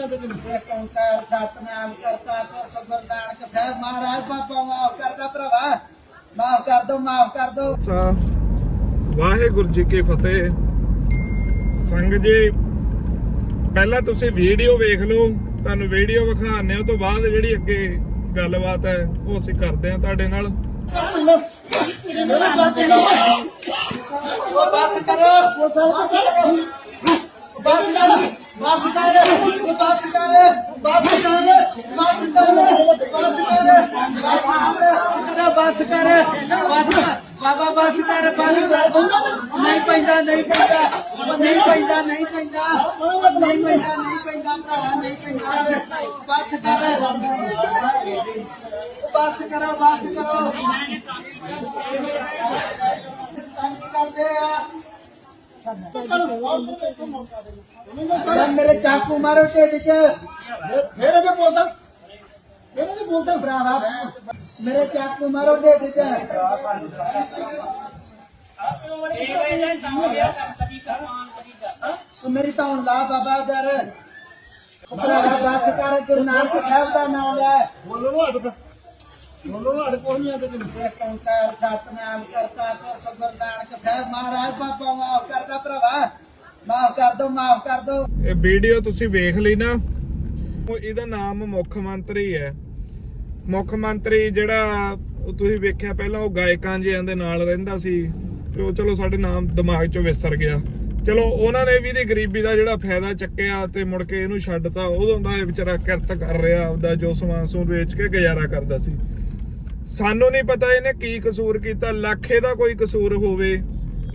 ਖੋਲੀਆਂ ਤੇ ਇੱਕ ਓੰਕਾਰ ਸਤਨਾਮ ਕਰਤਾ ਪੁਰਖ ਗੁਰੂ ਨਾਨਕ ਸਾਹਿਬ ਮਹਾਰਾਜ ਬਾਬਾ ਮਾਫ ਕਰਦਾ ਭਰਾਵਾ ਮਾਫ ਕਰ ਦੋ ਮਾਫ ਕਰ ਦੋ ਸਾ ਵਾਹਿਗੁਰੂ ਜੀ ਕੀ ਫਤਿਹ। ਸੰਗਤ ਜੀ ਪਹਿਲਾਂ ਤੁਸੀਂ ਵੀਡੀਓ ਵੇਖ ਲਓ ਤੁਹਾਨੂੰ ਵੀਡੀਓ ਹਾਂ ਉਹ ਤੋਂ ਬਾਅਦ ਜਿਹੜੀ ਅੱਗੇ ਗੱਲਬਾਤ ਹੈ ਉਹ ਅਸੀਂ ਕਰਦੇ ਹਾਂ ਤੁਹਾਡੇ ਨਾਲ। ਉਹ ਬੰਦ ਕਰੋ। ਬੰਦ ਕਰ। ਬੰਦ ਕਰ ਬੰਦ ਕਰ ਬੰਦ ਕਰ ਬੰਦ ਕਰ ਬੰਦ ਕਰ ਬੰਦ ਬਾਬਾ ਬੰਦ ਕਰ ਬੰਦ ਨਹੀਂ ਪੈਂਦਾ ਨਹੀਂ ਪੈਂਦਾ ਨਹੀਂ ਪੈਂਦਾ ਨਹੀਂ ਪੈਂਦਾ ਨਹੀਂ ਪੈਂਦਾ ਨਹੀਂ ਪੈਂਦਾ ਭਰਾਵਾ ਨਹੀਂ ਪੈਂਦਾ। ਬੰਦ ਕਰ ਬੰਦ ਕਰੋ ਬੰਦ ਕਰੋ ਤੰਗ ਕਰਦੇ ਆ ਯਾਰ ਮੇਰੇ ਚਾਕੂ ਮਾਰੋ ਢਿੱਡ 'ਚ ਫੇਰ ਅਜੇ ਬੋਲਦਾ ਫੇਰ ਅਜੇ ਬੋਲਦਾ ਭਰਾਵਾ ਮੇਰੇ ਚਾਕੂ ਮਾਰੋ ਢਿੱਡ 'ਚ ਤੂੰ ਮੇਰੀ ਤਾਂ ਲਾ ਬਾਬਾ ਜਰ ਭਰਾਵਾ ਬਸ ਕਰ ਗੁਰੂ ਨਾਨਕ ਸਾਹਿਬ ਦਾ ਨਾਮ ਲੈ ਬੋਲੋ ਨੂੰ ਹੱਟ ਬੋਲੋ ਨੂੰ ਹੱਟ ਖੋਲੀਆਂ ਤੇ ਇੱਕ ਓੰਕਾਰ ਸਤਨਾਮ ਕਰਤਾ ਪੁਰਖ ਗੁਰੂ ਨਾਨਕ ਸਾਹਿਬ ਮਹਾਰਾਜ ਬਾਬਾ ਮਾਫ ਕਰਦਾ ਭਰਾਵਾ। ਮਾਫ ਕਰ ਦੋ ਮਾਫ ਕਰ ਦੋ। ਇਹ ਵੀਡੀਓ ਤੁਸੀਂ ਵੇਖ ਲਈ ਨਾ ਉਹ ਇਹਦਾ ਨਾਮ ਮੁੱਖ ਮੰਤਰੀ ਹੈ। ਮੁੱਖ ਮੰਤਰੀ ਜਿਹੜਾ ਉਹ ਤੁਸੀਂ ਵੇਖਿਆ ਪਹਿਲਾਂ ਉਹ ਗਾਇਕਾਂ ਜਿਆਂ ਦੇ ਨਾਲ ਰਹਿੰਦਾ ਸੀ ਤੇ ਉਹ ਚਲੋ ਸਾਡੇ ਨਾਮ ਦਿਮਾਗ ਚੋਂ ਵਿਸਰ ਗਿਆ। ਚਲੋ ਉਹਨਾਂ ਨੇ ਵੀ ਦੀ ਗਰੀਬੀ ਦਾ ਜਿਹੜਾ ਫਾਇਦਾ ਚੱਕਿਆ ਤੇ ਮੁੜ ਕੇ ਇਹਨੂੰ ਛੱਡਤਾ ਉਦੋਂ ਦਾ ਇਹ ਵਿਚਾਰਾ ਕਿਰਤ ਕਰ ਰਿਹਾ ਆਪਦਾ ਜੋ ਸਮਾਨ ਸਮੂਨ ਵੇਚ ਕੇ ਗੁਜ਼ਾਰਾ ਕਰਦਾ ਸੀ। ਸਾਨੂੰ ਨਹੀਂ ਪਤਾ ਇਹਨੇ ਕੀ ਕਸੂਰ ਕੀਤਾ, ਲੱਖੇ ਦਾ ਕੋਈ ਕਸੂਰ ਹੋਵੇ,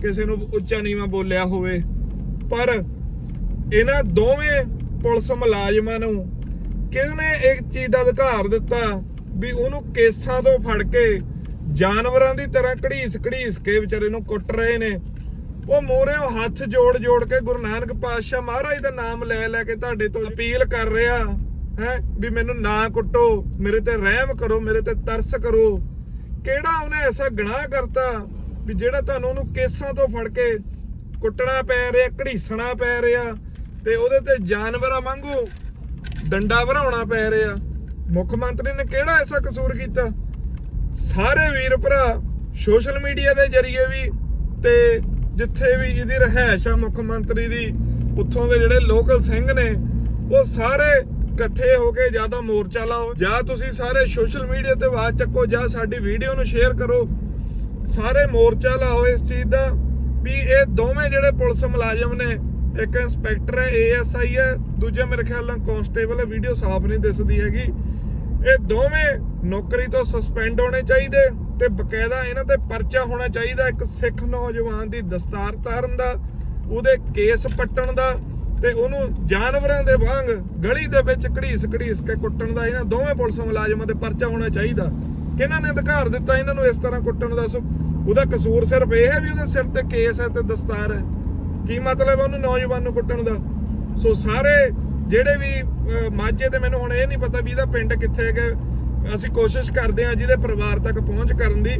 ਕਿਸੇ ਨੂੰ ਉੱਚਾ ਨੀਵਾਂ ਬੋਲਿਆ ਹੋਵੇ, ਪਰ ਇਹਨਾਂ ਦੋਵੇਂ ਪੁਲਿਸ ਮੁਲਾਜ਼ਮਾਂ ਨੂੰ ਕਿਹਨੇ ਇੱਕ ਚੀਜ਼ ਦਾ ਅਧਿਕਾਰ ਦਿੱਤਾ ਵੀ ਉਹਨੂੰ ਕੇਸਾਂ ਤੋਂ ਫੜ ਕੇ ਜਾਨਵਰਾਂ ਦੀ ਤਰ੍ਹਾਂ ਘੜੀਸ ਘੜੀਸ ਕੇ ਵਿਚਾਰੇ ਨੂੰ ਕੁੱਟ ਰਹੇ ਨੇ? ਉਹ ਮੋਹਰਿਓਂ ਹੱਥ ਜੋੜ ਜੋੜ ਕੇ ਗੁਰੂ ਨਾਨਕ ਪਾਤਸ਼ਾਹ ਮਹਾਰਾਜ ਦਾ ਨਾਮ ਲੈ ਲੈ ਕੇ ਤੁਹਾਡੇ ਤੋਂ ਅਪੀਲ ਕਰ ਰਿਹਾ। ਹੈ ਵੀ ਮੈਨੂੰ ਨਾ ਕੁੱਟੋ, ਮੇਰੇ ਤੇ ਰਹਿਮ ਕਰੋ, ਮੇਰੇ ਤੇ ਤਰਸ ਕਰੋ। ਕਿਹੜਾ ਉਹਨੇ ਐਸਾ ਗਣਾ ਕਰਤਾ ਵੀ ਜਿਹੜਾ ਤੁਹਾਨੂੰ ਉਹਨੂੰ ਕੇਸਾਂ ਤੋਂ ਫੜ ਕੇ ਕੁੱਟਣਾ ਪੈ ਰਿਹਾ, ਘੜੀਸਣਾ ਪੈ ਰਿਹਾ ਤੇ ਉਹਦੇ ਤੇ ਜਾਨਵਰਾਂ ਵਾਂਗੂ ਡੰਡਾ ਭਰਾਉਣਾ ਪੈ ਰਿਹਾ? ਮੁੱਖ ਮੰਤਰੀ ਨੇ ਕਿਹੜਾ ਐਸਾ ਕਸੂਰ ਕੀਤਾ? ਸਾਰੇ ਵੀਰ ਭਰਾ ਸੋਸ਼ਲ ਮੀਡੀਆ ਦੇ ਜ਼ਰੀਏ ਵੀ ਤੇ ਜਿੱਥੇ ਵੀ ਜਿਹਦੀ ਰਹਿائش ਆ ਮੁੱਖ ਮੰਤਰੀ ਦੀ, ਉੱਥੋਂ ਦੇ ਜਿਹੜੇ ਲੋਕਲ ਸਿੰਘ ਨੇ, ਉਹ ਸਾਰੇ ਇਕੱਠੇ ਹੋ ਕੇ ਜ਼ਿਆਦਾ ਮੋਰਚਾ ਲਾਓ, ਜਾਂ ਤੁਸੀਂ ਸਾਰੇ ਸੋਸ਼ਲ ਮੀਡੀਆ ਤੇ ਆਵਾਜ਼ ਚੱਕੋ, ਜਾਂ ਸਾਡੀ ਵੀਡੀਓ ਨੂੰ ਸ਼ੇਅਰ ਕਰੋ। ਸਾਰੇ ਮੋਰਚਾ ਲਾਓ ਇਸ ਚੀਜ਼ ਦਾ ਵੀ ਇਹ ਦੋਵੇਂ ਜਿਹੜੇ ਪੁਲਿਸ ਮੁਲਾਜ਼ਮ ਨੇ, ਇੱਕ ਇੰਸਪੈਕਟਰ ਹੈ ਏਐਸਆਈ ਹੈ, ਦੂਜੇ ਮੇਰੇ ਖਿਆਲ ਨਾਲ ਕਾਂਸਟੇਬਲ ਹੈ ਵੀਡੀਓ ਸਾਫ਼ ਨਹੀਂ ਦਿਸਦੀ ਹੈਗੀ। ਇਹ ਦੋਵੇਂ ਨੌਕਰੀ ਤੋਂ ਸਸਪੈਂਡ ਹੋਣੇ ਚਾਹੀਦੇ ਤੇ ਬਕਾਇਦਾ ਇਹਨਾਂ ਤੇ ਪਰਚਾ ਹੋਣਾ ਚਾਹੀਦਾ ਇੱਕ ਸਿੱਖ ਨੌਜਵਾਨ ਦੀ ਦਸਤਾਰ ਤਾਰਨ ਦਾ, ਉਹਦੇ ਕੇਸ ਪੱਟਣ ਦਾ। ਤੇ ਉਹਨੂੰ ਜਾਨਵਰਾਂ ਦੇ ਵਾਂਗ ਗਲੀ ਦੇ ਵਿੱਚ ਘੜੀਸ ਘੜੀਸ ਕੇ ਕੁੱਟਣ ਦਾ, ਇਹਨਾਂ ਦੋਵੇਂ ਪੁਲਿਸ ਮੁਲਾਜ਼ਮਾਂ ਤੇ ਪਰਚਾ ਹੋਣਾ ਚਾਹੀਦਾ। ਕਿਹਨਾਂ ਨੇ ਅਧਿਕਾਰ ਦਿੱਤਾ ਇਹਨਾਂ ਨੂੰ ਇਸ ਤਰ੍ਹਾਂ ਕੁੱਟਣ ਦਾ? ਸੋ ਉਹਦਾ ਕਸੂਰ ਸਿਰਫ ਇਹ ਹੈ ਵੀ ਉਹਦੇ ਸਿਰ ਤੇ ਕੇਸ ਹੈ ਤੇ ਦਸਤਾਰ ਹੈ। ਕੀ ਮਤਲਬ ਉਹਨੂੰ ਨੌਜਵਾਨ ਨੂੰ ਕੁੱਟਣ ਦਾ? ਸੋ ਸਾਰੇ ਜਿਹੜੇ ਵੀ ਮਾਝੇ ਤੇ ਮੈਨੂੰ ਹੁਣ ਇਹ ਨਹੀਂ ਪਤਾ ਵੀ ਇਹਦਾ ਪਿੰਡ ਕਿੱਥੇ ਹੈਗਾ। ਅਸੀਂ ਕੋਸ਼ਿਸ਼ ਕਰਦੇ ਹਾਂ ਜਿਹਦੇ ਪਰਿਵਾਰ ਤੱਕ ਪਹੁੰਚ ਕਰਨ ਦੀ।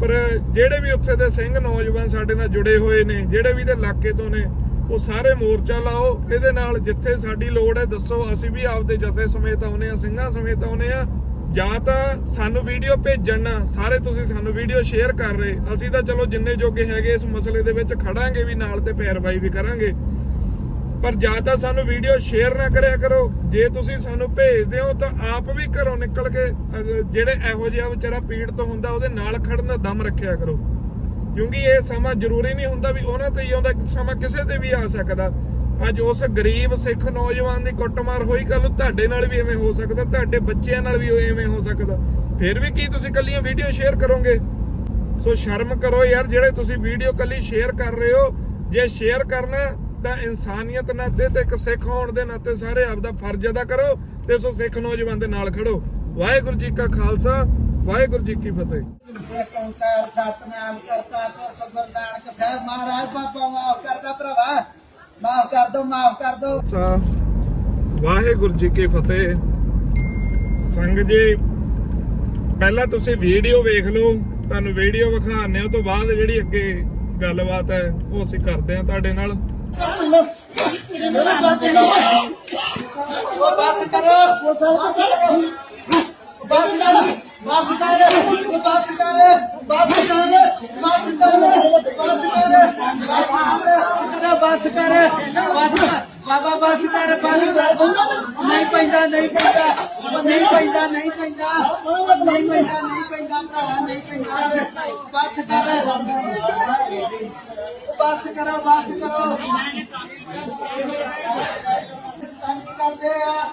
ਪਰ ਜਿਹੜੇ ਵੀ ਉੱਥੇ ਦੇ ਸਿੰਘ ਨੌਜਵਾਨ ਸਾਡੇ ਨਾਲ ਜੁੜੇ ਹੋਏ ਨੇ, ਜਿਹੜੇ ਵੀ ਇਹਦੇ ਇਲਾਕੇ ਤੋਂ ਨੇ ਉਹ ਸਾਰੇ ਮੋਰਚਾ ਲਾਓ, ਇਹਦੇ ਨਾਲ ਜਿੱਥੇ ਸਾਡੀ ਲੋੜ ਹੈ ਦੱਸੋ, ਅਸੀਂ ਵੀ ਆਪਦੇ ਜਥੇ ਸਮੇਤ ਆਉਨੇ ਆ ਸਿੰਘਾਂ ਸਮੇਤ ਆਉਨੇ ਆ ਜਾਂ ਤਾਂ ਸਾਨੂੰ ਵੀਡੀਓ ਭੇਜਣ ਸਾਰੇ ਤੁਸੀਂ ਸਾਨੂੰ ਵੀਡੀਓ ਸ਼ੇਅਰ ਕਰ ਰਹੇ। ਅਸੀਂ ਤਾਂ ਚਲੋ ਜਿੰਨੇ ਜੋਗੇ ਹੈਗੇ ਇਸ ਮਸਲੇ ਦੇ ਵਿੱਚ ਖੜਾਂਗੇ ਵੀ ਨਾਲ ਤੇ ਪੈਰਵਾਈ ਵੀ ਕਰਾਂਗੇ। ਪਰ ਜਾਂ ਤਾਂ ਸਾਨੂੰ ਵੀਡੀਓ ਸ਼ੇਅਰ ਨਾ ਕਰਿਆ ਕਰੋ। ਜੇ ਤੁਸੀਂ ਸਾਨੂੰ ਭੇਜਦੇ ਹੋ ਤਾਂ ਆਪ ਵੀ ਘਰੋਂ ਨਿਕਲ ਕੇ ਜਿਹੜੇ ਇਹੋ ਜਿਹਾ ਵਿਚਾਰਾ ਪੀੜਤ ਹੁੰਦਾ, ਉਹਦੇ ਨਾਲ ਖੜਨ ਦਾ ਦਮ ਰੱਖਿਆ ਕਰੋ। ਕਿਉਂਕਿ ਇਹ ਸਮਾਂ ਜ਼ਰੂਰੀ ਨਹੀਂ ਹੁੰਦਾ ਵੀ ਉਹਨਾਂ ਤੇ ਹੀ ਆਉਂਦਾ ਸਮਾਂ ਕਿਸੇ ਤੇ ਵੀ ਆ ਸਕਦਾ। ਅੱਜ ਉਸ ਗਰੀਬ ਸਿੱਖ ਨੌਜਵਾਨ ਦੀ ਕੁੱਟਮਾਰ ਹੋਈ ਕੱਲ ਤੁਹਾਡੇ ਨਾਲ ਵੀ ਐਵੇਂ ਹੋ ਸਕਦਾ, ਤੁਹਾਡੇ ਬੱਚਿਆਂ ਨਾਲ ਵੀ ਐਵੇਂ ਹੋ ਸਕਦਾ। ਫਿਰ ਵੀ ਕੀ ਤੁਸੀਂ ਕੱਲੀਆਂ ਵੀਡੀਓ ਸ਼ੇਅਰ ਕਰੋਗੇ? ਸੋ ਸ਼ਰਮ ਕਰੋ ਯਾਰ, ਜਿਹੜੇ ਤੁਸੀਂ ਵੀਡੀਓ ਕੱਲੀ ਸ਼ੇਅਰ ਕਰ ਰਹੇ ਹੋ। ਜੇ ਸ਼ੇਅਰ ਕਰਨਾ, ਤਾਂ ਇਨਸਾਨੀਅਤ ਨਾਤੇ ਤੇ ਇੱਕ ਸਿੱਖ ਹੋਣ ਦੇ ਨਾਤੇ ਸਾਰੇ ਆਪ ਦਾ ਫਰਜ਼ ਅਦਾ ਕਰੋ ਤੇ ਸੋ ਸਿੱਖ ਨੌਜਵਾਨ ਦੇ ਨਾਲ ਖੜੋ। ਵਾਹਿਗੁਰੂ ਜੀ ਕਾ ਖਾਲਸਾ, ਵਾਹਿਗੁਰੂ ਜੀ ਕੀ ਫਤਿਹ। ਇੱਕ ਓੰਕਾਰ ਸਤਨਾਮ ਕਰਤਾ ਪੁਰਖ ਗੁਰੂ ਨਾਨਕ ਸਾਹਿਬ ਮਹਾਰਾਜ ਬਾਬਾ ਮਾਫ ਕਰਦਾ ਭਰਾਵਾ ਮਾਫ ਕਰ ਦੋ ਮਾਫ ਕਰ ਦੋ ਸਾ ਵਾਹਿਗੁਰੂ ਜੀ ਕੀ ਫਤਿਹ। ਸੰਗ ਜੀ ਪਹਿਲਾਂ ਤੁਸੀਂ ਵੀਡੀਓ ਵੇਖ ਲਓ ਤੁਹਾਨੂੰ ਵੀਡੀਓ ਉਹ ਤੋਂ ਬਾਅਦ ਜਿਹੜੀ ਅੱਗੇ ਗੱਲਬਾਤ ਹੈ ਉਹ ਅਸੀਂ ਕਰਦੇ ਹਾਂ ਤੁਹਾਡੇ ਨਾਲ। ਉਹ ਬੱਸ ਕਰੋ। ਬੱਸ ਕਰ ਬੱਸ ਕਰ ਬੱਸ ਕਰ ਬੱਸ ਕਰ ਬੱਸ ਕਰ ਬੱਸ ਕਰ ਬੱਸ ਬਾਬਾ ਬੱਸ ਕਰ ਬੱਸ ਨਹੀਂ ਪੈਂਦਾ ਨਹੀਂ ਪੈਂਦਾ ਉਹ ਨਹੀਂ ਪੈਂਦਾ ਨਹੀਂ ਪੈਂਦਾ ਨਹੀਂ ਪੈਂਦਾ ਨਹੀਂ ਪੈਂਦਾ, ਭਰਾਵਾ, ਨਹੀਂ ਪੈਂਦਾ। ਬੱਸ ਕਰ। ਬੱਸ ਕਰੋ ਬੱਸ ਕਰੋ। ਤੰਗ ਕਰਦੇ ਆ।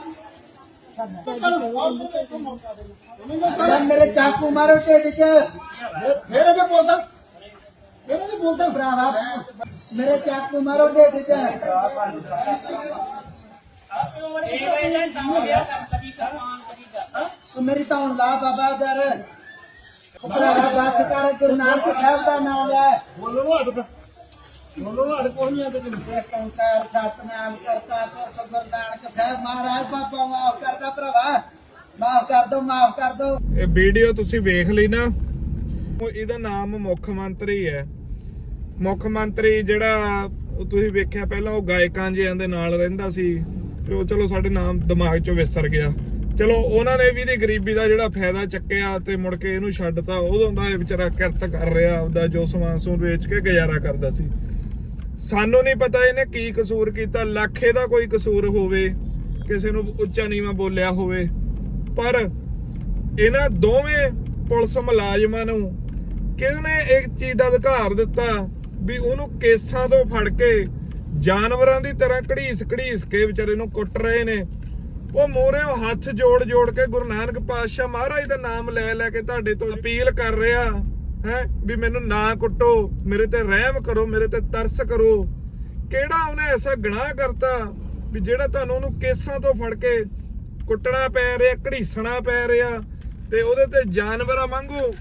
ਯਾਰ ਮੇਰੇ ਚਾਕੂ ਮਾਰੋ ਢਿੱਡ 'ਚ ਫੇਰ ਅਜੇ ਬੋਲਦਾ ਫੇਰ ਅਜੇ ਬੋਲਦਾ ਭਰਾਵਾ ਮੇਰੇ ਚਾਕੂ ਮਾਰੋ ਢਿੱਡ 'ਚ ਤੂੰ ਮੇਰੀ ਤਾਂ ਹੁਣ ਲਾ ਬਾਬਾ ਦਰ ਭਰਾਵਾ ਬੱਸ ਕਰ ਗੁਰੂ ਨਾਨਕ ਸਾਹਿਬ ਦਾ ਨਾਮ ਲੈ ਬੋਲੋ ਨੂੰ ਬੋਲੋ ਕੋਈ ਨਹੀਂ ਆਦੇ ਤੈਨੂੰ। ਇਹ ਕੰਕਾਰ ਸਤਨਾਮ ਕਰਤਾ ਪੁਰਖ ਗੁਰੂ ਨਾਨਕ ਸਾਹਿਬ ਮਹਾਰਾਜ ਬਾਬਾ ਮਾਫ ਕਰਦਾ ਭਰਾਵਾ। ਮਾਫ ਕਰ ਦੋ ਮਾਫ ਕਰ ਦੋ। ਇਹ ਵੀਡੀਓ ਤੁਸੀਂ ਵੇਖ ਲਈ ਨਾ ਉਹ ਇਹਦਾ ਨਾਮ ਮੁੱਖ ਮੰਤਰੀ ਹੈ। ਮੁੱਖ ਮੰਤਰੀ ਜਿਹੜਾ ਉਹ ਤੁਸੀਂ ਵੇਖਿਆ ਪਹਿਲਾਂ ਉਹ ਗਾਇਕਾਂ ਜਿਆਂ ਦੇ ਨਾਲ ਰਹਿੰਦਾ ਸੀ ਤੇ ਉਹ ਚਲੋ ਸਾਡੇ ਨਾਮ ਦਿਮਾਗ ਚੋਂ ਵਿਸਰ ਗਿਆ। ਚਲੋ ਉਹਨਾਂ ਨੇ ਵੀ ਦੀ ਗਰੀਬੀ ਦਾ ਜਿਹੜਾ ਫਾਇਦਾ ਚੱਕਿਆ ਤੇ ਮੁੜ ਕੇ ਇਹਨੂੰ ਛੱਡਤਾ ਉਦੋਂ ਦਾ ਇਹ ਵਿਚਾਰਾ ਕਿਰਤ ਕਰ ਰਿਹਾ ਆਪਦਾ ਜੋ ਸਮਾਨ ਸਮੂਨ ਵੇਚ ਕੇ ਗੁਜ਼ਾਰਾ ਕਰਦਾ ਸੀ। ਸਾਨੂੰ ਨਹੀਂ ਪਤਾ ਇਹਨੇ ਕੀ ਕਸੂਰ ਕੀਤਾ, ਲੱਖੇ ਦਾ ਕੋਈ ਕਸੂਰ ਹੋਵੇ, ਕਿਸੇ ਨੂੰ ਉੱਚਾ ਨੀਵਾਂ ਬੋਲਿਆ ਹੋਵੇ। ਪਰ ਇਹਨਾਂ ਦੋਵੇਂ ਪੁਲਿਸ ਮੁਲਾਜ਼ਮਾਂ ਨੂੰ ਕਿਹਨੇ ਇੱਕ ਚੀਜ਼ ਦਾ ਅਧਿਕਾਰ ਦਿੱਤਾ ਵੀ ਉਹਨੂੰ ਕੇਸਾਂ ਤੋਂ ਫੜ ਕੇ ਜਾਨਵਰਾਂ ਦੀ ਤਰ੍ਹਾਂ ਘੜੀਸ ਘੜੀਸ ਕੇ ਵਿਚਾਰੇ ਨੂੰ ਕੁੱਟ ਰਹੇ ਨੇ? ਉਹ ਮੋਰੇ ਹੱਥ ਜੋੜ ਜੋੜ ਕੇ ਗੁਰੂ ਨਾਨਕ ਪਾਤਸ਼ਾਹ ਮਹਾਰਾਜ ਦਾ ਨਾਮ ਲੈ ਲੈ ਕੇ ਤੁਹਾਡੇ ਤੋਂ ਅਪੀਲ ਕਰ ਰਿਹਾ। ਹੈ ਵੀ ਮੈਨੂੰ ਨਾ ਕੁੱਟੋ, ਮੇਰੇ ਤੇ ਰਹਿਮ ਕਰੋ, ਮੇਰੇ ਤੇ ਤਰਸ ਕਰੋ। ਕਿਹੜਾ ਉਹਨੇ ਐਸਾ ਗਣਾ ਕਰਤਾ ਵੀ ਜਿਹੜਾ ਤੁਹਾਨੂੰ ਉਹਨੂੰ ਕੇਸਾਂ ਤੋਂ ਫੜ ਕੇ ਕੁੱਟਣਾ ਪੈ ਰਿਹਾ, ਘੜੀਸਣਾ ਪੈ ਰਿਹਾ ਤੇ ਉਹਦੇ ਤੇ ਜਾਨਵਰਾਂ ਵਾਂਗੂ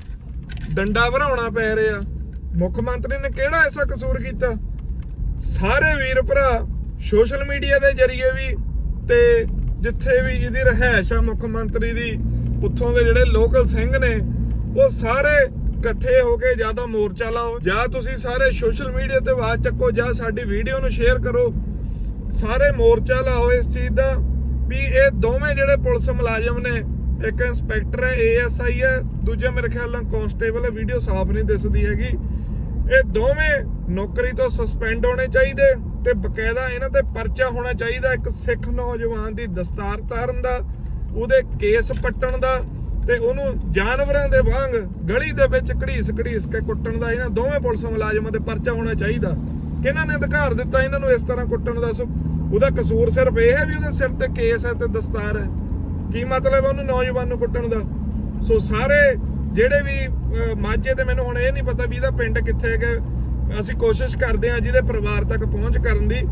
ਡੰਡਾ ਭਰਾਉਣਾ ਪੈ ਰਿਹਾ? ਮੁੱਖ ਮੰਤਰੀ ਨੇ ਕਿਹੜਾ ਐਸਾ ਕਸੂਰ ਕੀਤਾ? ਸਾਰੇ ਵੀਰ ਭਰਾ ਸੋਸ਼ਲ ਮੀਡੀਆ ਦੇ ਜ਼ਰੀਏ ਵੀ ਤੇ ਜਿੱਥੇ ਵੀ ਜਿਹਦੀ ਰਹਿائش ਆ ਮੁੱਖ ਮੰਤਰੀ ਦੀ ਉੱਥੋਂ ਦੇ ਜਿਹੜੇ ਲੋਕਲ ਸਿੰਘ ਨੇ, ਉਹ ਸਾਰੇ ਇਕੱਠੇ ਹੋ ਕੇ ਜ਼ਿਆਦਾ ਮੋਰਚਾ ਲਾਓ, ਜਾਂ ਤੁਸੀਂ ਸਾਰੇ ਸੋਸ਼ਲ ਮੀਡੀਆ ਤੇ ਆਵਾਜ਼ ਚੱਕੋ, ਜਾਂ ਸਾਡੀ ਵੀਡੀਓ ਨੂੰ ਸ਼ੇਅਰ ਕਰੋ। ਸਾਰੇ ਮੋਰਚਾ ਲਾਓ ਇਸ ਚੀਜ਼ ਦਾ ਵੀ ਇਹ ਦੋਵੇਂ ਜਿਹੜੇ ਪੁਲਿਸ ਮੁਲਾਜ਼ਮ ਨੇ, ਇੱਕ ਇੰਸਪੈਕਟਰ ਹੈ ਏਐਸਆਈ ਹੈ, ਦੂਜਾ ਮੇਰੇ ਖਿਆਲ ਨਾਲ ਕਾਂਸਟੇਬਲ ਹੈ ਵੀਡੀਓ ਸਾਫ਼ ਨਹੀਂ ਦਿਸਦੀ ਹੈਗੀ। ਇਹ ਦੋਵੇਂ ਨੌਕਰੀ ਤੋਂ ਸਸਪੈਂਡ ਹੋਣੇ ਚਾਹੀਦੇ ਤੇ ਬਕਾਇਦਾ ਇਹਨਾਂ ਤੇ ਪਰਚਾ ਹੋਣਾ ਚਾਹੀਦਾ ਇੱਕ ਸਿੱਖ ਨੌਜਵਾਨ ਦੀ ਦਸਤਾਰ ਤਾਰਨ ਦਾ, ਉਹਦੇ ਕੇਸ ਪੱਟਣ ਦਾ ਤੇ ਉਹਨੂੰ ਜਾਨਵਰਾਂ ਦੇ ਵਾਂਗ ਗਲੀ ਦੇ ਵਿੱਚ ਘੜੀਸ ਘੜੀਸ ਕੇ ਕੁੱਟਣ ਦਾ, ਇਹਨਾਂ ਦੋਵੇਂ ਪੁਲਿਸ ਮੁਲਾਜ਼ਮਾਂ ਤੇ ਪਰਚਾ ਹੋਣਾ ਚਾਹੀਦਾ। ਕਿਹਨਾਂ ਨੇ ਅਧਿਕਾਰ ਦਿੱਤਾ ਇਹਨਾਂ ਨੂੰ ਇਸ ਤਰ੍ਹਾਂ ਕੁੱਟਣ ਦਾ? ਸੋ ਉਹਦਾ ਕਸੂਰ ਸਿਰਫ ਇਹ ਹੈ ਵੀ ਉਹਦੇ ਸਿਰ ਤੇ ਕੇਸ ਹੈ ਤੇ ਦਸਤਾਰ ਹੈ। ਕੀ ਮਤਲਬ ਉਹਨੂੰ ਨੌਜਵਾਨ ਨੂੰ ਕੁੱਟਣ ਦਾ? ਸੋ ਸਾਰੇ ਜਿਹੜੇ ਵੀ ਮਾਝੇ ਦੇ ਮੈਨੂੰ ਹੁਣ ਇਹ ਨਹੀਂ ਪਤਾ ਵੀ ਇਹਦਾ ਪਿੰਡ ਕਿੱਥੇ ਹੈ ਅਸੀਂ ਕੋਸ਼ਿਸ਼ ਕਰਦੇ ਹਾਂ ਜਿਹਦੇ ਪਰਿਵਾਰ ਤੱਕ ਪਹੁੰਚ ਕਰਨ ਦੀ।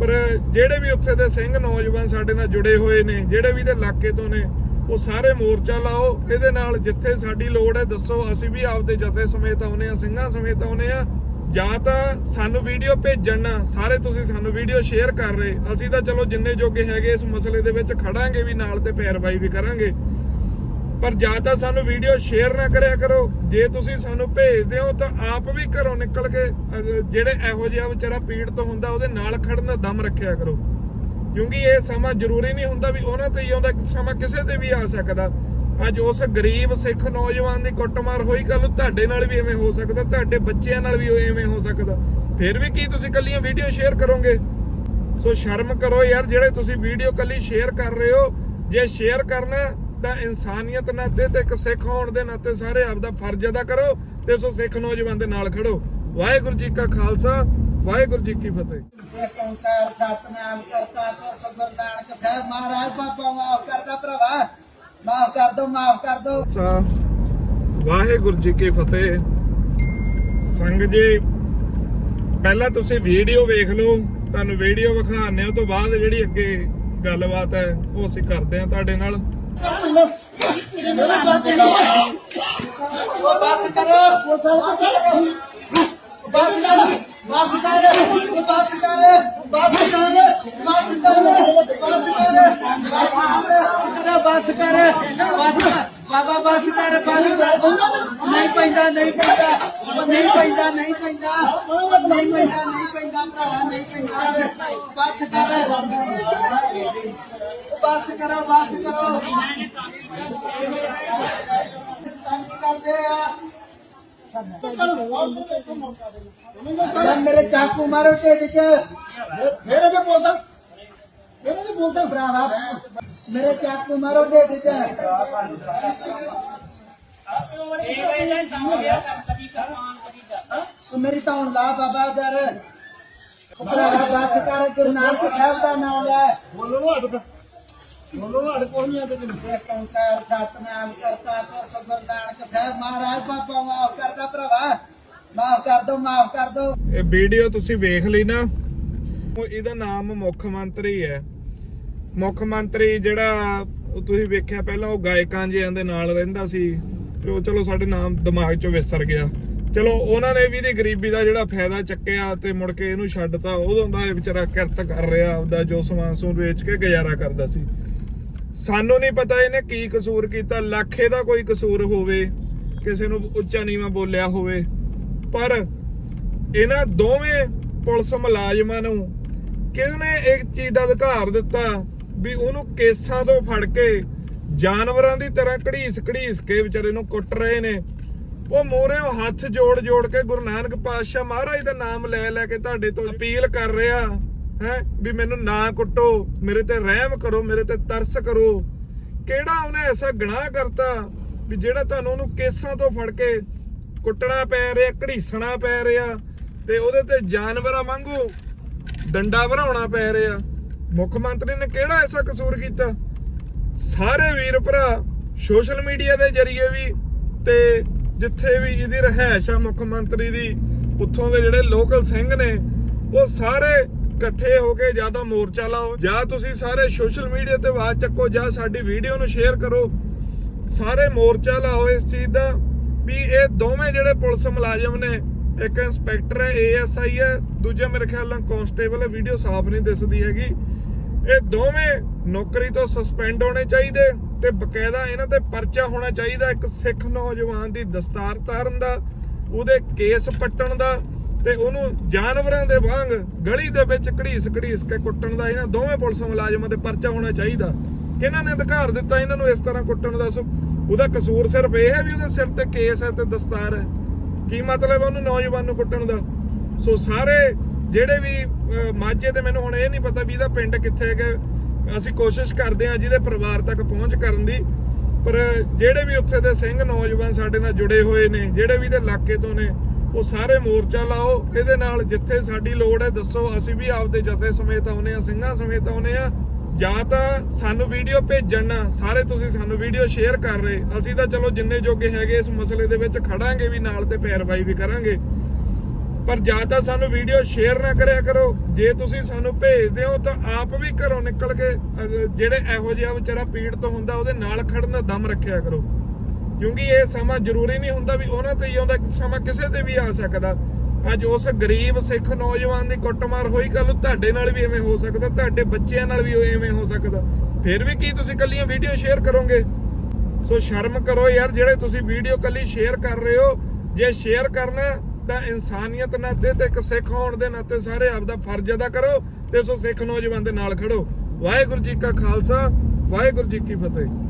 ਪਰ ਜਿਹੜੇ ਵੀ ਉੱਥੇ ਦੇ ਸਿੰਘ ਨੌਜਵਾਨ ਸਾਡੇ ਨਾਲ ਜੁੜੇ ਹੋਏ ਨੇ, ਜਿਹੜੇ ਵੀ ਦੇ ਇਲਾਕੇ ਤੋਂ ਨੇ ਉਹ ਸਾਰੇ ਮੋਰਚਾ ਲਾਓ, ਇਹਦੇ ਨਾਲ ਜਿੱਥੇ ਸਾਡੀ ਲੋੜ ਹੈ ਦੱਸੋ, ਅਸੀਂ ਵੀ ਆਪਦੇ ਜਥੇ ਸਮੇਤ ਆਉਨੇ ਆ ਸਿੰਘਾਂ ਸਮੇਤ ਆਉਨੇ ਆ ਜਾਂ ਤਾਂ ਸਾਨੂੰ ਵੀਡੀਓ ਭੇਜਣ ਸਾਰੇ ਤੁਸੀਂ ਸਾਨੂੰ ਵੀਡੀਓ ਸ਼ੇਅਰ ਕਰ ਰਹੇ। ਅਸੀਂ ਤਾਂ ਚਲੋ ਜਿੰਨੇ ਜੋਗੇ ਹੈਗੇ ਇਸ ਮਸਲੇ ਦੇ ਵਿੱਚ ਖੜਾਂਗੇ ਵੀ, ਨਾਲ ਤੇ ਪੈਰਵਾਈ ਵੀ ਕਰਾਂਗੇ। ਪਰ ਜਾਂ ਤਾਂ ਸਾਨੂੰ ਵੀਡੀਓ ਸ਼ੇਅਰ ਨਾ ਕਰਿਆ ਕਰੋ। ਜੇ ਤੁਸੀਂ ਸਾਨੂੰ ਭੇਜਦੇ ਹੋ, ਤਾਂ ਆਪ ਵੀ ਘਰੋਂ ਨਿਕਲ ਕੇ ਜਿਹੜੇ ਇਹੋ ਜਿਹਾ ਵਿਚਾਰਾ ਪੀੜਤ ਹੁੰਦਾ, ਉਹਦੇ ਨਾਲ ਖੜਨ ਦਾ ਦਮ ਰੱਖਿਆ ਕਰੋ। ਕਿਉਂਕਿ ਇਹ ਸਮਾਂ ਜ਼ਰੂਰੀ ਨਹੀਂ ਹੁੰਦਾ ਵੀ ਉਹਨਾਂ ਤੇ ਹੀ ਆਉਂਦਾ, ਸਮਾਂ ਕਿਸੇ ਤੇ ਵੀ ਆ ਸਕਦਾ। ਅੱਜ ਉਸ ਗਰੀਬ ਸਿੱਖ ਨੌਜਵਾਨ ਦੀ ਕੁੱਟਮਾਰ ਹੋਈ ਕੱਲ ਤੁਹਾਡੇ ਨਾਲ ਵੀ ਐਵੇਂ ਹੋ ਸਕਦਾ, ਤੁਹਾਡੇ ਬੱਚਿਆਂ ਨਾਲ ਵੀ ਐਵੇਂ ਹੋ ਸਕਦਾ। ਫਿਰ ਵੀ ਕੀ ਤੁਸੀਂ ਕੱਲੀਆਂ ਵੀਡੀਓ ਸ਼ੇਅਰ ਕਰੋਗੇ? ਸੋ ਸ਼ਰਮ ਕਰੋ ਯਾਰ, ਜਿਹੜੇ ਤੁਸੀਂ ਵੀਡੀਓ ਕੱਲੀ ਸ਼ੇਅਰ ਕਰ ਰਹੇ ਹੋ। ਜੇ ਸ਼ੇਅਰ ਕਰਨਾ ਤਾਂ ਇਨਸਾਨੀਅਤ ਨਾਤੇ ਤੇ ਇੱਕ ਸਿੱਖ ਹੋਣ ਦੇ ਨਾਤੇ ਸਾਰੇ ਆਪ ਦਾ ਫਰਜ਼ ਅਦਾ ਕਰੋ ਤੇ ਸੋ ਸਿੱਖ ਨੌਜਵਾਨ ਦੇ ਨਾਲ ਖੜੋ। ਵਾਹਿਗੁਰੂ ਜੀ ਕਾ ਖਾਲਸਾ। ਵਾਹਿਗੁਰੂ ਜੀ ਕੀ ਫਤਿਹ। ਇਹ ਕੰਕਾਰ ਸਤਨਾਮ ਕਰਤਾ ਪੁਰਖ ਗੁਰੂ ਨਾਨਕ ਸਾਹਿਬ ਮਹਾਰਾਜ ਬਾਬਾ ਮਾਫ ਕਰਦਾ ਭਰਾਵਾ। ਮਾਫ ਕਰ ਦੋ ਮਾਫ ਕਰ ਦੋ ਸਾ ਵਾਹਿਗੁਰੂ ਜੀ ਕੀ ਫਤਿਹ। ਸੰਗ ਜੀ ਪਹਿਲਾਂ ਤੁਸੀਂ ਵੀਡੀਓ ਵੇਖ ਲਓ ਤੁਹਾਨੂੰ ਵੀਡੀਓ ਵਿਖਾਣੇ ਉਹ ਤੋਂ ਬਾਅਦ ਜਿਹੜੀ ਅੱਗੇ ਗੱਲਬਾਤ ਹੈ ਉਹ ਅਸੀਂ ਕਰਦੇ ਹਾਂ ਤੁਹਾਡੇ ਨਾਲ। ਉਹ ਬੱਸ ਕਰੋ। ਬੱਸ ਕਰ। ਬੱਸ ਕਰ ਬੱਸ ਕਰ ਬੱਸ ਕਰ ਬੱਸ ਕਰ ਬੱਸ ਕਰ ਬੱਸ ਬਾਬਾ ਬੱਸ ਕਰ ਬੱਸ ਨਹੀਂ ਪੈਂਦਾ ਨਹੀਂ ਪੈਂਦਾ ਨਹੀਂ ਪੈਂਦਾ ਨਹੀਂ ਪੈਂਦਾ ਨਹੀਂ ਪੈਂਦਾ ਨਹੀਂ ਪੈਂਦਾ ਪੈਂਦਾ ਨਹੀਂ ਪੈਂਦਾ ਬੱਸ ਕਰ ਬੱਸ ਕਰੋ ਬੱਸ ਕਰੋ ਕਰਦੇ ਆ ਮੇਰੇ ਚਾਕੂ ਮਾਰੋ ਢਿੱਡ 'ਚ ਫੇਰ ਅਜੇ ਬੋਲਦਾ ਫੇਰ ਅਜੇ ਬੋਲਦਾ ਭਰਾਵਾ ਮੇਰੇ ਚਾਕੂ ਮਾਰੋ ਢਿੱਡ 'ਚ ਮੇਰੀ ਤਾਂ ਹੁਣ ਲਾ ਬਾਬਾ ਦਰ ਭਰਾਵਾ ਬੱਸ ਕਰ ਗੁਰੂ ਨਾਨਕ ਸਾਹਿਬ ਦਾ ਨਾਮ ਲੈ ਬੋਲੋ ਨਾ ਬੋਲੋ ਹਟ ਕੋਈ ਨਹੀਂ ਤੈਨੂੰ ਇਹ ਕੰਕਾਰ ਸਤਨਾਮ ਕਰਤਾ ਪੁਰਖ ਗੁਰੂ ਨਾਨਕ ਸਾਹਿਬ ਮਹਾਰਾਜ ਬਾਬਾ ਮਾਫ ਕਰਦਾ ਭਰਾਵਾ। ਮਾਫ ਕਰ ਦੋ ਮਾਫ ਕਰ ਦੋ। ਇਹ ਵੀਡੀਓ ਤੁਸੀਂ ਵੇਖ ਲਈ ਨਾ ਉਹ ਇਹਦਾ ਨਾਮ ਮੁੱਖ ਮੰਤਰੀ ਹੈ। ਮੁੱਖ ਮੰਤਰੀ ਜਿਹੜਾ ਉਹ ਤੁਸੀਂ ਵੇਖਿਆ ਪਹਿਲਾਂ ਉਹ ਗਾਇਕਾਂ ਜਿਆਂ ਦੇ ਨਾਲ ਰਹਿੰਦਾ ਸੀ ਤੇ ਉਹ ਚਲੋ ਸਾਡੇ ਨਾਮ ਦਿਮਾਗ ਚੋਂ ਵਿਸਰ ਗਿਆ। ਚਲੋ ਉਹਨਾਂ ਨੇ ਵੀ ਇਹਦੀ ਗਰੀਬੀ ਦਾ ਜਿਹੜਾ ਫਾਇਦਾ ਚੱਕਿਆ ਤੇ ਮੁੜ ਕੇ ਇਹਨੂੰ ਛੱਡਤਾ ਉਦੋਂ ਦਾ ਇਹ ਵਿਚਾਰਾ ਕਿਰਤ ਕਰ ਰਿਹਾ ਆਪਦਾ ਜੋ ਸਮਾਨ ਸਮੂਨ ਵੇਚ ਕੇ ਗੁਜ਼ਾਰਾ ਕਰਦਾ ਸੀ। ਸਾਨੂੰ ਨਹੀਂ ਪਤਾ ਇਹਨੇ ਕੀ ਕਸੂਰ ਕੀਤਾ, ਲੱਖੇ ਦਾ ਕੋਈ ਕਸੂਰ ਹੋਵੇ, ਕਿਸੇ ਨੂੰ ਉੱਚਾ ਨੀਵਾਂ ਬੋਲਿਆ ਹੋਵੇ, ਪਰ ਇਹਨਾਂ ਦੋਵੇਂ ਪੁਲਿਸ ਮੁਲਾਜ਼ਮਾਂ ਨੂੰ ਕਿਹਨੇ ਇੱਕ ਚੀਜ਼ ਦਾ ਅਧਿਕਾਰ ਦਿੱਤਾ ਵੀ ਉਹਨੂੰ ਕੇਸਾਂ ਤੋਂ ਫੜ ਕੇ ਜਾਨਵਰਾਂ ਦੀ ਤਰ੍ਹਾਂ ਘੜੀਸ ਘੜੀਸ ਕੇ ਵਿਚਾਰੇ ਨੂੰ ਕੁੱਟ ਰਹੇ ਨੇ? ਉਹ ਮੋਰੇ ਹੱਥ ਜੋੜ ਜੋੜ ਕੇ ਗੁਰੂ ਨਾਨਕ ਪਾਤਸ਼ਾਹ ਮਹਾਰਾਜ ਦਾ ਨਾਮ ਲੈ ਲੈ ਕੇ ਤੁਹਾਡੇ ਤੋਂ ਅਪੀਲ ਕਰ ਰਿਹਾ। ਹੈ? ਵੀ ਮੈਨੂੰ ਨਾ ਕੁੱਟੋ, ਮੇਰੇ ਤੇ ਰਹਿਮ ਕਰੋ, ਮੇਰੇ ਤੇ ਤਰਸ ਕਰੋ। ਕਿਹੜਾ ਉਹਨੇ ਐਸਾ ਗੁਨਾਹ ਕਰਤਾ ਵੀ ਜਿਹੜਾ ਤੁਹਾਨੂੰ ਉਹਨੂੰ ਕੇਸਾਂ ਤੋਂ ਫੜ ਕੇ ਕੁੱਟਣਾ ਪੈ ਰਿਹਾ, ਘੜੀਸਣਾ ਪੈ ਰਿਹਾ ਤੇ ਉਹਦੇ ਤੇ ਜਾਨਵਰਾਂ ਵਾਂਗੂ ਡੰਡਾ ਭਰਾਉਣਾ ਪੈ ਰਿਹਾ? ਮੁੱਖ ਮੰਤਰੀ ਨੇ ਕਿਹੜਾ ਐਸਾ ਕਸੂਰ ਕੀਤਾ? ਸਾਰੇ ਵੀਰ ਭਰਾ ਸੋਸ਼ਲ ਮੀਡੀਆ ਦੇ ਜ਼ਰੀਏ ਵੀ ਤੇ ਜਿੱਥੇ ਵੀ ਜਿਹਦੀ ਰਹਿائش ਆ ਮੁੱਖ ਮੰਤਰੀ ਦੀ, ਉੱਥੋਂ ਦੇ ਜਿਹੜੇ ਲੋਕਲ ਸਿੰਘ ਨੇ, ਉਹ ਸਾਰੇ ਇਕੱਠੇ ਹੋ ਕੇ ਜ਼ਿਆਦਾ ਮੋਰਚਾ ਲਾਓ, ਜਾਂ ਤੁਸੀਂ ਸਾਰੇ ਸੋਸ਼ਲ ਮੀਡੀਆ ਤੇ ਆਵਾਜ਼ ਚੱਕੋ, ਜਾਂ ਸਾਡੀ ਵੀਡੀਓ ਨੂੰ ਸ਼ੇਅਰ ਕਰੋ। ਸਾਰੇ ਮੋਰਚਾ ਲਾਓ ਇਸ ਚੀਜ਼ ਦਾ, ਵੀ ਇਹ ਦੋਵੇਂ ਜਿਹੜੇ ਪੁਲਿਸ ਮੁਲਾਜ਼ਮ ਨੇ, ਇੱਕ ਇੰਸਪੈਕਟਰ ਹੈ ਏਐਸਆਈ ਹੈ, ਦੂਜਾ ਮੇਰੇ ਖਿਆਲ ਨਾਲ ਕਾਂਸਟੇਬਲ ਹੈ ਵੀਡੀਓ ਸਾਫ਼ ਨਹੀਂ ਦਿਸਦੀ ਹੈਗੀ। ਇਹ ਦੋਵੇਂ ਨੌਕਰੀ ਤੋਂ ਸਸਪੈਂਡ ਹੋਣੇ ਚਾਹੀਦੇ ਤੇ ਬਕਾਇਦਾ ਇਹਨਾਂ ਤੇ ਪਰਚਾ ਹੋਣਾ ਚਾਹੀਦਾ ਇੱਕ ਸਿੱਖ ਨੌਜਵਾਨ ਦੀ ਦਸਤਾਰ ਤਾਰਨ ਦਾ, ਉਹਦੇ ਕੇਸ ਪੱਟਣ ਦਾ। ਤੇ ਉਹਨੂੰ ਜਾਨਵਰਾਂ ਦੇ ਵਾਂਗ ਗਲੀ ਦੇ ਵਿੱਚ ਘੜੀਸ ਘੜੀਸ ਕੇ ਕੁੱਟਣ ਦਾ ਇਹਨਾਂ ਦੋਵੇਂ ਪੁਲਿਸ ਮੁਲਾਜ਼ਮਾਂ ਤੇ ਪਰਚਾ ਹੋਣਾ ਚਾਹੀਦਾ। ਇਹਨਾਂ ਨੇ ਅਧਿਕਾਰ ਦਿੱਤਾ ਇਹਨਾਂ ਨੂੰ ਇਸ ਤਰ੍ਹਾਂ ਕੁੱਟਣ ਦਾ? ਸੋ ਉਹਦਾ ਕਸੂਰ ਸਿਰਫ ਇਹ ਹੈ ਵੀ ਉਹਦੇ ਸਿਰ ਤੇ ਕੇਸ ਹੈ ਤੇ ਦਸਤਾਰ ਹੈ। ਕੀ ਮਤਲਬ ਉਹਨੂੰ ਨੌਜਵਾਨ ਨੂੰ ਕੁੱਟਣ ਦਾ? ਸੋ ਸਾਰੇ ਜਿਹੜੇ ਵੀ ਮਾਝੇ ਦੇ ਮੈਨੂੰ ਹੁਣ ਇਹ ਨਹੀਂ ਪਤਾ ਵੀ ਇਹਦਾ ਪਿੰਡ ਕਿੱਥੇ ਹੈਗਾ। ਅਸੀਂ ਕੋਸ਼ਿਸ਼ ਕਰਦੇ ਹਾਂ ਜਿਹਦੇ ਪਰਿਵਾਰ ਤੱਕ ਪਹੁੰਚ ਕਰਨ ਦੀ। ਪਰ ਜਿਹੜੇ ਵੀ ਉੱਥੇ ਦੇ ਸਿੰਘ ਨੌਜਵਾਨ ਸਾਡੇ ਨਾਲ ਜੁੜੇ ਹੋਏ ਨੇ, ਜਿਹੜੇ ਵੀ ਇਹਦੇ ਇਲਾਕੇ ਤੋਂ ਨੇ ਉਹ ਸਾਰੇ ਮੋਰਚਾ ਲਾਓ, ਇਹਦੇ ਨਾਲ ਜਿੱਥੇ ਸਾਡੀ ਲੋੜ ਹੈ ਦੱਸੋ, ਅਸੀਂ ਵੀ ਆਪਦੇ ਜਥੇ ਸਮੇਤ ਆਉਨੇ ਆ ਸਿੰਘਾਂ ਸਮੇਤ ਆਉਨੇ ਆ ਜਾਂ ਤਾਂ ਸਾਨੂੰ ਵੀਡੀਓ ਭੇਜਣ ਨਾ, ਸਾਰੇ ਤੁਸੀਂ ਸਾਨੂੰ ਵੀਡੀਓ ਸ਼ੇਅਰ ਕਰ ਰਹੇ। ਅਸੀਂ ਤਾਂ ਚਲੋ ਜਿੰਨੇ ਜੋਗੇ ਹੈਗੇ ਇਸ ਮਸਲੇ ਦੇ ਵਿੱਚ ਖੜਾਂਗੇ ਵੀ ਨਾਲ ਤੇ ਪੈਰਵਾਈ ਵੀ ਕਰਾਂਗੇ। ਪਰ ਜਾਂ ਤਾਂ ਸਾਨੂੰ ਵੀਡੀਓ ਸ਼ੇਅਰ ਨਾ ਕਰਿਆ ਕਰੋ। ਜੇ ਤੁਸੀਂ ਸਾਨੂੰ ਭੇਜਦੇ ਹੋ ਤਾਂ ਆਪ ਵੀ ਘਰੋਂ ਨਿਕਲ ਕੇ ਜਿਹੜੇ ਇਹੋ ਜਿਹਾ ਵਿਚਾਰਾ ਪੀੜਤ ਹੁੰਦਾ, ਉਹਦੇ ਨਾਲ ਖੜਨ ਦਾ ਦਮ ਰੱਖਿਆ ਕਰੋ। ਕਿਉਂਕਿ ਇਹ ਸਮਾਂ ਜ਼ਰੂਰੀ ਨਹੀਂ ਹੁੰਦਾ ਵੀ ਉਹਨਾਂ ਤੇ ਹੀ ਆਉਂਦਾ, ਸਮਾਂ ਕਿਸੇ ਤੇ ਵੀ ਆ ਸਕਦਾ। ਅੱਜ ਉਸ ਗਰੀਬ ਸਿੱਖ ਨੌਜਵਾਨ ਦੀ ਕੁੱਟਮਾਰ ਹੋਈ ਕੱਲ ਤੁਹਾਡੇ ਨਾਲ ਵੀ ਐਵੇਂ ਹੋ ਸਕਦਾ, ਤੁਹਾਡੇ ਬੱਚਿਆਂ ਨਾਲ ਵੀ ਐਵੇਂ ਹੋ ਸਕਦਾ। ਫਿਰ ਵੀ ਕੀ ਤੁਸੀਂ ਕੱਲੀਆਂ ਵੀਡੀਓ ਸ਼ੇਅਰ ਕਰੋਗੇ? ਸੋ ਸ਼ਰਮ ਕਰੋ ਯਾਰ, ਜਿਹੜੇ ਤੁਸੀਂ ਵੀਡੀਓ ਕੱਲੀ ਸ਼ੇਅਰ ਕਰ ਰਹੇ ਹੋ, ਜੇ ਸ਼ੇਅਰ ਕਰਨਾ ਤਾਂ ਇਨਸਾਨੀਅਤ ਨਾਤੇ ਤੇ ਇੱਕ ਸਿੱਖ ਹੋਣ ਦੇ ਨਾਤੇ ਸਾਰੇ ਆਪ ਦਾ ਫਰਜ਼ ਅਦਾ ਕਰੋ ਤੇ ਸੋ ਸਿੱਖ ਨੌਜਵਾਨ ਦੇ ਨਾਲ ਖੜੋ। ਵਾਹਿਗੁਰੂ ਜੀ ਕਾ ਖਾਲਸਾ, ਵਾਹਿਗੁਰੂ ਜੀ ਕੀ ਫਤਿਹ।